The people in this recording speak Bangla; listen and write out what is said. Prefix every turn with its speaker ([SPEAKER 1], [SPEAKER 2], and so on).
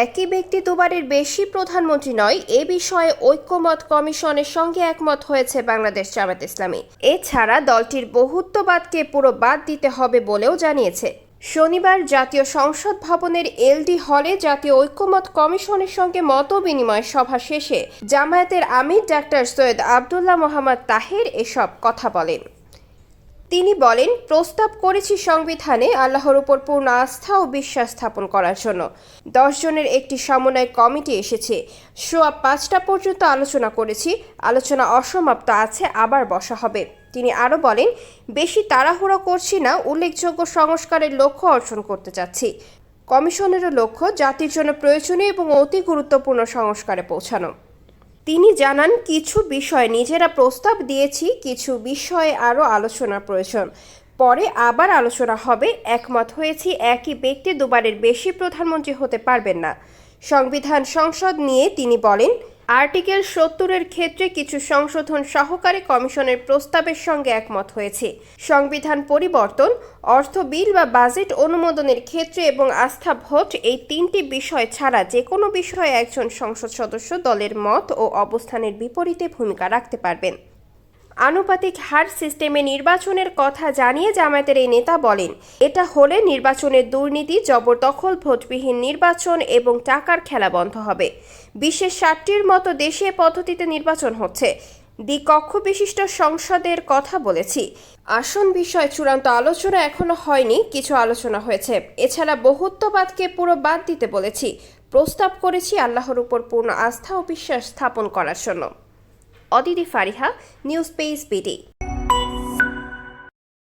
[SPEAKER 1] একই ব্যক্তি দুবারের বেশি প্রধানমন্ত্রী নয়, এ বিষয়ে ঐক্যমত কমিশনের সঙ্গে একমত হয়েছে বাংলাদেশ জামাত ইসলামী। এছাড়া দলটির বহুত্ববাদকে পুরো বাদ দিতে হবে বলেও জানিয়েছে। শনিবার জাতীয় সংসদ ভবনের এলডি হলে জাতীয় ঐক্যমত কমিশনের সঙ্গে মত বিনিময় সভা শেষে জামায়াতের আমির ডাক্তার সৈয়দ আবদুল্লাহ মোহাম্মদ তাহের এসব কথা বলেন। তিনি বলেন, প্রস্তাব করেছি সংবিধানে আল্লাহর উপর পূর্ণ আস্থা ও বিশ্বাস স্থাপন করার জন্য। দশ জনের একটি সমন্বয় কমিটি এসেছে। সোয়া পাঁচটা পর্যন্ত আলোচনা করেছি, আলোচনা অসমাপ্ত আছে, আবার বসা হবে। তিনি আরও বলেন, বেশি তাড়াহুড়ো করছি না, উল্লেখযোগ্য সংস্কারের লক্ষ্য অর্জন করতে চাচ্ছি। কমিশনেরও লক্ষ্য জাতির জন্য প্রয়োজনীয় এবং অতি গুরুত্বপূর্ণ সংস্কারে পৌঁছানো। তিনি জানান, কিছু বিষয় নিজেরা প্রস্তাব দিয়েছি, কিছু বিষয়ে আরও আলোচনা প্রয়োজন। পরে আবার আলোচনা হবে। একমত হয়েছি, একই ব্যক্তি দুবারের বেশি প্রধানমন্ত্রী হতে পারবেন না। সংবিধান সংসদ নিয়ে তিনি বলেন আর্টিকেল সত্তরের ক্ষেত্রে কিছু সংশোধন সহকারে কমিশনের প্রস্তাবের সঙ্গে একমত হয়েছে। সংবিধান পরিবর্তন, অর্থ বিল বা বাজেট অনুমোদনের ক্ষেত্রে এবং আস্থা ভোট এই তিনটি বিষয় ছাড়া যে কোনো বিষয়ে একজন সংসদ সদস্য দলের মত ও অবস্থানের বিপরীতে ভূমিকা রাখতে পারবেন। আনুপাতিক হার সিস্টেমে নির্বাচনের কথা জানিয়ে জামায়াতের এই নেতা বলেন, এটা হলে নির্বাচনের দুর্নীতি, জবরদখল, ভোটবিহীন নির্বাচন এবং টাকার খেলা বন্ধ হবে। বিশ্বের ষাটটির মতো দেশে পদ্ধতিতে নির্বাচন হচ্ছে। দ্বিকক্ষ বিশিষ্ট সংসদের কথা বলেছি। আসন বিষয়ে চূড়ান্ত আলোচনা এখনও হয়নি, কিছু আলোচনা হয়েছে। এছাড়া বহুত্ববাদকে পুরো বাদ দিতে বলেছি। প্রস্তাব করেছি আল্লাহর উপর পূর্ণ আস্থা ও বিশ্বাস স্থাপন করার জন্য। Aditi Fariha news page BD.